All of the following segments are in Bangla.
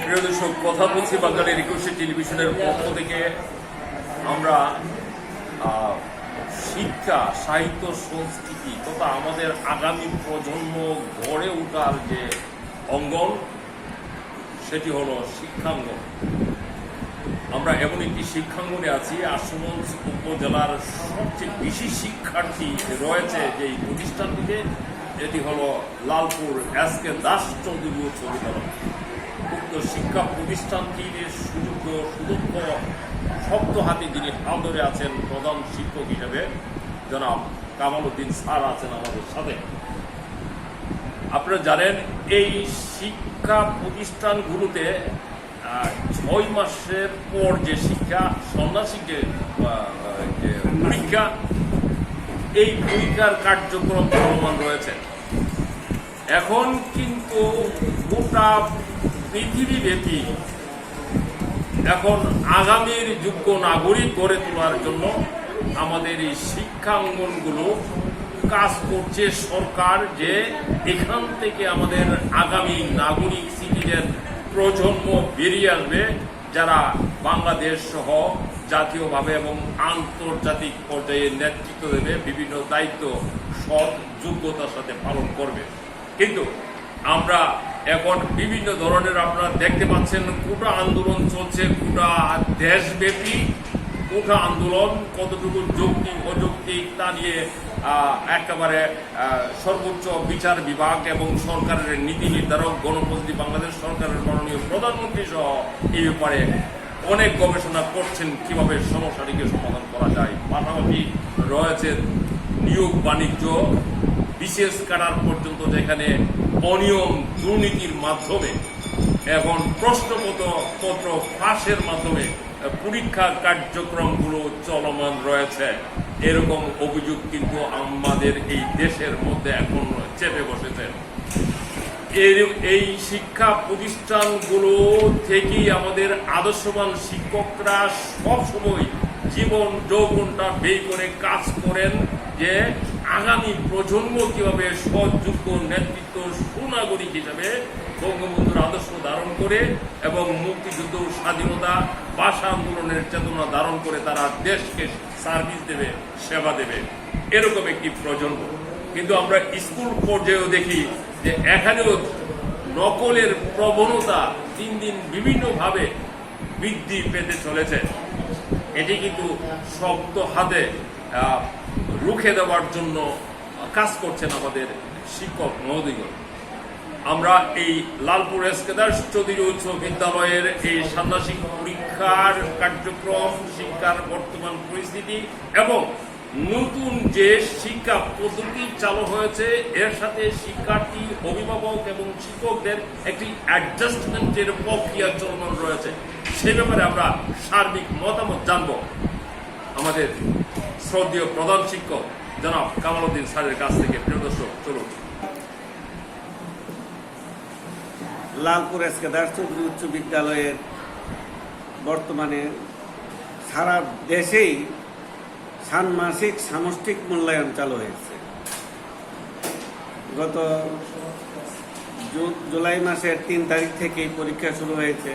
প্রিয় দর্শক কথা বলছি বাঙালির একুশে টেলিভিশনের পক্ষ থেকে, আমরা শিক্ষা, সাহিত্য, সংস্কৃতি তথা আমাদের আগামী প্রজন্ম গড়ে ওঠার যে অঙ্গন, সেটি হলো শিক্ষাঙ্গন। আমরা এমন একটি শিক্ষাঙ্গনে আছি, আশুগঞ্জ উপজেলার সবচেয়ে বেশি শিক্ষার্থী রয়েছে যে প্রতিষ্ঠানটিতে এটি হলো লালপুর এস কে দাস চৌধুরী উচ্চ উক্ত শিক্ষা প্রতিষ্ঠানটির সুযোগ্য সুদক্ষ শব্দ হাতে যিনি হাল ধরে আছেন প্রধান শিক্ষক হিসেবে জনাব কামাল উদ্দিন স্যার আছেন আমাদের সাথে। আপনারা জানেন এই শিক্ষা প্রতিষ্ঠানগুলোতে ছয় মাসের পর যে শিক্ষা আহ, যে পরীক্ষা এই পরীক্ষার কার্যক্রম চলমান রয়েছে। এখন কিন্তু গোটা পৃথিবীব্যাপী এখন আগামীর যোগ্য নাগরিক গড়ে তোলার জন্য আমাদের এই শিক্ষাঙ্গনগুলো কাজ করছে সরকার যে এখান থেকে আমাদের আগামী নাগরিক সিটিজেন প্রজন্ম বেরিয়ে আসবে, যারা বাংলাদেশ সহ জাতীয়ভাবে এবং আন্তর্জাতিক পর্যায়ে নেতৃত্ব দেবে, বিভিন্ন দায়িত্ব সৎ যোগ্যতার সাথে পালন করবে। কিন্তু আমরা এখন বিভিন্ন ধরনের আপনারা দেখতে পাচ্ছেন কোটা আন্দোলন চলছে গোটা দেশব্যাপী কোটা আন্দোলন, কতটুকু যৌক্তিক, অযৌক্তিক তা নিয়ে একেবারে সর্বোচ্চ বিচার বিভাগ এবং সরকারের নীতি নির্ধারক গণপ্রতিনিধি বাংলাদেশ সরকারের মাননীয় প্রধানমন্ত্রী সহ এই ব্যাপারে অনেক গবেষণা করছেন কীভাবে সমস্যাটিকে সমাধান করা যায়। পাশাপাশি রয়েছে নিয়োগ বাণিজ্য, বিশেষ কারার পর্যন্ত যেখানে অনিয়ম দুর্নীতির মাধ্যমে, এখন প্রশ্নপত্র পত্র ফাঁসের মাধ্যমে পরীক্ষা কার্যক্রমগুলো চলমান রয়েছে। এরকম অভিযোগ কিন্তু আমাদের এই দেশের মধ্যে এখন চেপে বসেছে। এই শিক্ষা প্রতিষ্ঠানগুলো থেকেই আমাদের আদর্শবান শিক্ষকরা সবসময় জীবন যৌবনটা ব্যয় করে কাজ করেন যে আগামী প্রজন্ম কীভাবে সৎযোগ্য নেতৃত্ব সুনাগরিক হিসাবে বঙ্গবন্ধুর আদর্শ ধারণ করে এবং মুক্তিযুদ্ধ, স্বাধীনতা, ভাষা আন্দোলনের চেতনা ধারণ করে তারা দেশকে সার্ভিস দেবে, সেবা দেবে, এরকম একটি প্রজন্ম। কিন্তু আমরা স্কুল পর্যায়েও দেখি যে এখানেও নকলের প্রবণতা দিন দিন বিভিন্নভাবে বৃদ্ধি পেতে চলেছে। এটি কিন্তু শক্ত হাতে রুখে দেওয়ার জন্য কাজ করছেন আমাদের শিক্ষক মহোদয়। আমরা এই লালপুর এসকেদার চৌধুরী উচ্চ বিদ্যালয়ের এই ষান্মাসিক পরীক্ষার কার্যক্রম, শিক্ষার বর্তমান পরিস্থিতি এবং নতুন যে শিক্ষা পদ্ধতি চালু হয়েছে, এর সাথে শিক্ষার্থী, অভিভাবক এবং শিক্ষকদের একটি অ্যাডজাস্টমেন্টের প্রক্রিয়া চলমান রয়েছে। সে ব্যাপারে আমরা সার্বিক মতামত জানব। আমাদের শ্রদ্ধেয় প্রধান শিক্ষক জনাব কামাল উদ্দিন স্যারের কাছ থেকে। প্রিয় দর্শক, চলুন। লালপুর এসকে দাস চৌধুরী উচ্চ বিদ্যালয়ের বর্তমানে সারা দেশেই ষান্মাসিক সামষ্টিক মূল্যায়ন চালু হয়েছে। গত জুলাই মাসের তিন তারিখ থেকেই পরীক্ষা শুরু হয়েছে।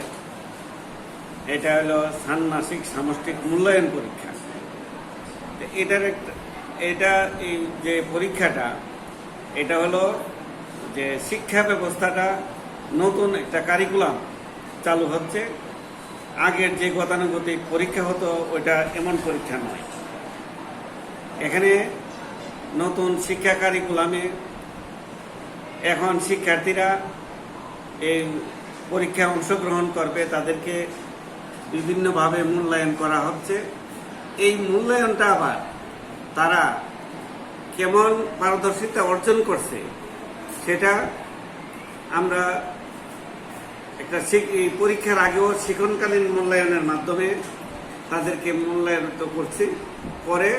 এটা হলো ষান্মাসিক সামষ্টিক মূল্যায়ন পরীক্ষা। এটার একটা, এটা এই যে পরীক্ষাটা, এটা হলো যে শিক্ষা ব্যবস্থাটা নতুন একটা কারিকুলাম চালু হচ্ছে। আগের যে গতানুগতিক পরীক্ষা হতো, ওইটা এমন পরীক্ষা নয়। এখানে নতুন শিক্ষা কারিকুলামে এখন শিক্ষার্থীরা এই পরীক্ষায় অংশগ্রহণ করবে, তাদেরকে বিভিন্নভাবে মূল্যায়ন করা হচ্ছে। এই মূল্যায়নটা আবার তারা কেমন পারদর্শিতা অর্জন করছে, সেটা আমরা একটা পরীক্ষার আগেও শিক্ষণকালীন মূল্যায়নের মাধ্যমে তাদেরকে মূল্যায়নিত করছি। পরে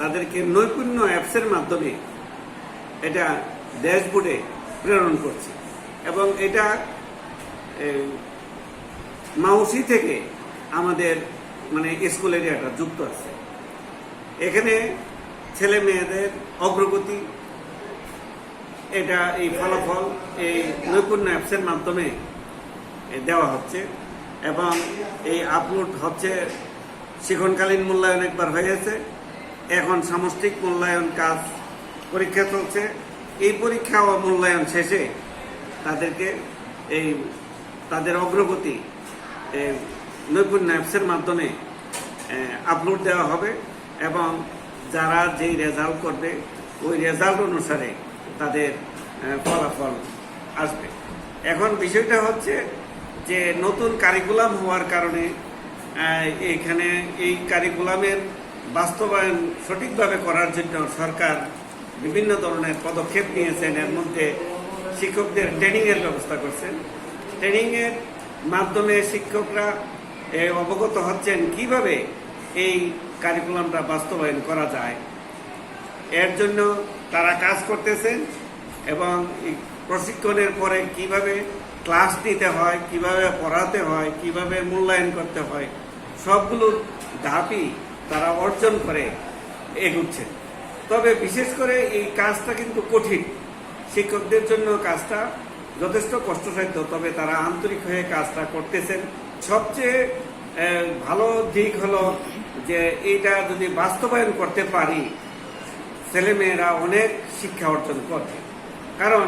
তাদেরকে নৈপুণ্য অ্যাপসের মাধ্যমে এটা ড্যাশবোর্ডে প্রেরণ করছি। এবং এটা মাউসি থেকে আমাদের মানে স্কুল এরিয়াটা যুক্ত আছে। এখানে ছেলে মেয়েদের অগ্রগতি, এটা এই ফলাফল, এই নৈপুণ্য অ্যাপসের মাধ্যমে দেওয়া হচ্ছে এবং এই আপলোড হচ্ছে শিখনকালীন মূল্যায়ন একবার হয়ে গেছে। এখন সামষ্টিক মূল্যায়ন কাজ পরীক্ষা চলছে। এই পরীক্ষা ও মূল্যায়ন শেষে তাদেরকে এই তাদের অগ্রগতি নৈপুণ্য অ্যাপসের মাধ্যমে আপলোড দেওয়া হবে এবং যারা যেই রেজাল্ট করবে, ওই রেজাল্ট অনুসারে তাদের ফলাফল আসবে। এখন বিষয়টা হচ্ছে যে নতুন কারিকুলাম হওয়ার কারণে এখানে এই কারিকুলামের বাস্তবায়ন সঠিকভাবে করার জন্য সরকার বিভিন্ন ধরনের পদক্ষেপ নিয়েছেন। এর মধ্যে শিক্ষকদের ট্রেনিংয়ের ব্যবস্থা করছেন। ট্রেনিংয়ের মাধ্যমে শিক্ষকরা অবগত হচ্ছেন কীভাবে এই কারিকুলামটা বাস্তবায়ন করা যায়। এর জন্য তারা কাজ করতেছেন এবং প্রশিক্ষণের পরে কীভাবে ক্লাস নিতে হয়, কীভাবে পড়াতে হয়, কীভাবে মূল্যায়ন করতে হয়, সবগুলো ধাপই তারা অর্জন করে এগুচ্ছেন তবে বিশেষ করে এই কাজটা কিন্তু কঠিন। শিক্ষকদের জন্য কাজটা যথেষ্ট কষ্টসাধ্য, তবে তারা আন্তরিক হয়ে কাজটা করতেছেন। সবচেয়ে ভালো দিক হলো যে এটা যদি বাস্তবায়ন করতে পারি, ছেলেমেয়েরা অনেক শিক্ষা অর্জন করবে। কারণ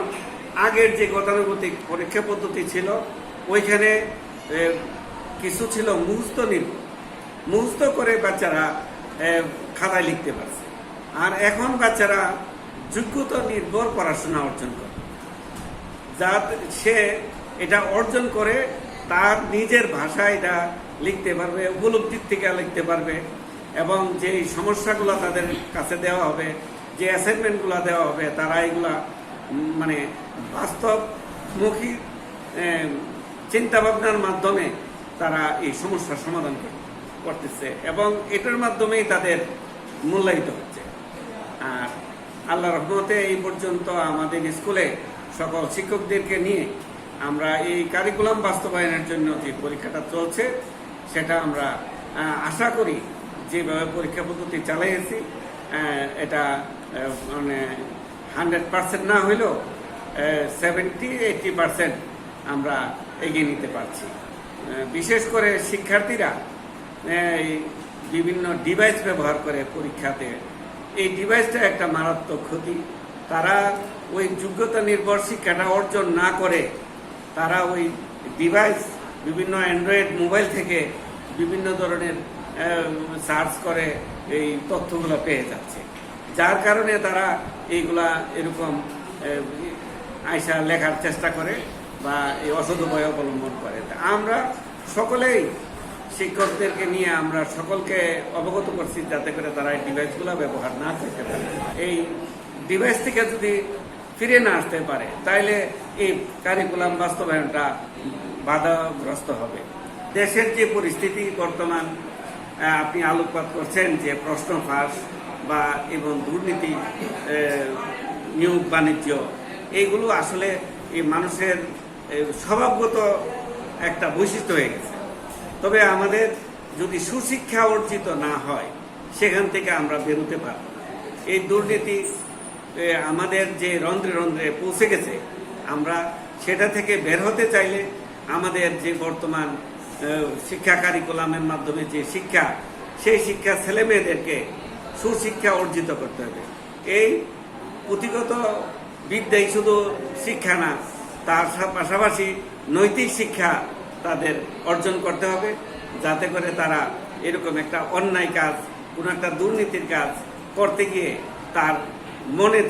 আগের যে গতানুগতিক পরীক্ষা পদ্ধতি ছিল, ওইখানে কিছু ছিল মুহূর্ত নির্ভর। মুহূর্ত করে বাচ্চারা খাতায় লিখতে পারছে। আর এখন বাচ্চারা যোগ্যতা নির্ভর পড়াশোনা অর্জন করে। যা সে এটা অর্জন করে তার নিজের ভাষায় এটা লিখতে পারবে, উপলব্ধির থেকে লিখতে পারবে এবং যে সমস্যাগুলো তাদের কাছে দেওয়া হবে, যে অ্যাসাইনমেন্টগুলো দেওয়া হবে, তারা এগুলা মানে বাস্তবমুখী চিন্তা ভাবনার মাধ্যমে তারা এই সমস্যার সমাধান করতেছে এবং এটার মাধ্যমেই তাদের মূল্যায়িত হচ্ছে। আর আল্লাহ রহমতে এই পর্যন্ত আমাদের স্কুলে সকল শিক্ষকদেরকে নিয়ে আমরা এই কারিকুলাম বাস্তবায়নের জন্য যে পরীক্ষাটা চলছে, সেটা আমরা আশা করি যেভাবে পরীক্ষা পদ্ধতি চালাইয়েছি এটা মানে হান্ড্রেড পার্সেন্ট না হইলেও সেভেন্টি এইটি পার্সেন্ট আমরা এগিয়ে নিতে পারছি। বিশেষ করে শিক্ষার্থীরা বিভিন্ন ডিভাইস ব্যবহার করে পরীক্ষাতে, এই ডিভাইসটা একটা মারাত্মক ক্ষতি। তারা ওই যোগ্যতা নির্ভর শিক্ষাটা অর্জন না করে তারা ওই ডিভাইস বিভিন্ন অ্যান্ড্রয়েড মোবাইল থেকে বিভিন্ন ধরনের সার্চ করে এই তথ্যগুলো পেয়ে যাচ্ছে। যার কারণে তারা এইগুলা এরকম আয়সা লেখার চেষ্টা করে বা এই অসৎ উপায় অবলম্বন করে। আমরা সকলেই শিক্ষকদেরকে নিয়ে আমরা সকলকে অবগত করছি যাতে করে তারা এই ডিভাইসগুলো ব্যবহার না করতে পারে এই ডিভাইস থেকে যদি ফিরে না আসতে পারে, তাইলে এই কারিকুলাম বাস্তবায়নটা বাধাগ্রস্ত হবে। দেশের যে পরিস্থিতি বর্তমান আপনি আলোকপাত করছেন যে প্রশ্ন ফাঁস বা এবং দুর্নীতি নিয়োগ বাণিজ্য, এইগুলো আসলে এই মানুষের স্বভাবগত একটা বৈশিষ্ট্য হয়ে গেছে। তবে আমাদের যদি সুশিক্ষা অর্জিত না হয়, সেখান থেকে আমরা বেরোতে পারব এই দুর্নীতি আমাদের যে রন্ধ্রে রন্ধ্রে পৌঁছে গেছে আমরা সেটা থেকে বের হতে চাইলে আমাদের যে বর্তমান শিক্ষা কারিকুলামের মাধ্যমে যে শিক্ষা, সেই শিক্ষা ছেলে মেয়েদেরকে সুশিক্ষা অর্জিত করতে হবে। এই পুঁথিগত বিদ্যাই শুধু শিক্ষা না, তার পাশাপাশি নৈতিক শিক্ষা তাদের অর্জন করতে হবে, যাতে করে তারা এরকম একটা অন্যায় কাজ, কোনো একটা দুর্নীতির কাজ করতে গিয়ে তার মনে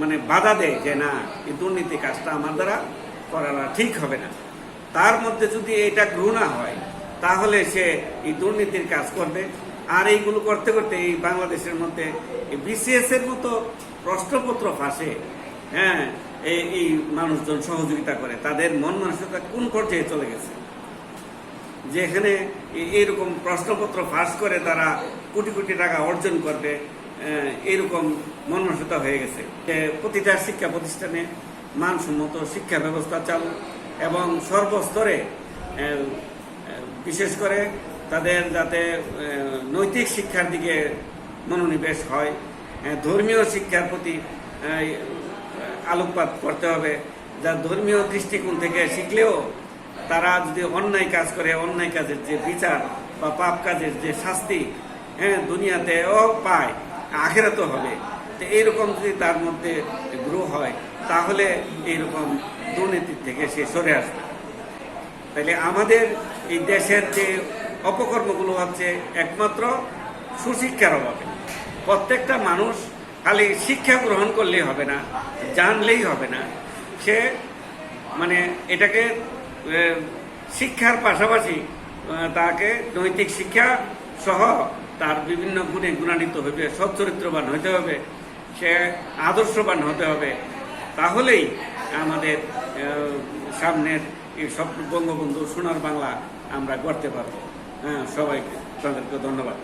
মানে বাধা দেয় যে, না, এই দুর্নীতি কাজটা আমার দ্বারা করাটা ঠিক হবে না। তার মধ্যে যদি এটা ঘৃণা হয়, তাহলে সে এই দুর্নীতির কাজ করবে। আর এইগুলো করতে করতে এই বাংলাদেশের মধ্যে বিসিএস এর মতো প্রশ্নপত্র ফাঁসে হ্যাঁ এই এই মানুষজন সহযোগিতা করে। তাদের মন মানসিকতা কোন পর্যায়ে চলে গেছে? যেখানে এইরকম প্রশ্নপত্র ফাঁস করে তারা কোটি কোটি টাকা অর্জন করবে। এরকম মন মানসিকতা হয়ে গেছে প্রতিটা শিক্ষা প্রতিষ্ঠানে মানসম্মত শিক্ষা ব্যবস্থা চালু এবং সর্বস্তরে বিশেষ করে তাদের যাতে নৈতিক শিক্ষার দিকে মনোনিবেশ হয় ধর্মীয় শিক্ষার প্রতি আলোকপাত করতে হবে, যা ধর্মীয় দৃষ্টিকোণ থেকে শিখলেও তারা যদি অন্যায় কাজ করে, অন্যায় কাজের যে বিচার বা পাপ কাজের যে শাস্তি হ্যাঁ দুনিয়াতেও পায় আখেরাতেও হবে। তো এইরকম যদি তার মধ্যে গ্রো হয়, তাহলে এইরকম দুর্নীতির থেকে সে সরে আসবে। তাহলে আমাদের এই দেশের যে অপকর্মগুলো হচ্ছে একমাত্র সুশিক্ষার অভাবে। প্রত্যেকটা মানুষ খালি শিক্ষা গ্রহণ করলেই হবে না, জানলেই হবে না। সে মানে এটাকে শিক্ষার পাশাপাশি তাকে নৈতিক শিক্ষা সহ তার বিভিন্ন গুণে গুণান্বিত হইবে সচ্চরিত্রবান হতে হবে, সে আদর্শবান হতে হবে। তাহলেই আমাদের সামনের এই স্বপ্ন বঙ্গবন্ধু সোনার বাংলা আমরা গড়তে পারব। হ্যাঁ সবাইকে, তাদেরকে ধন্যবাদ।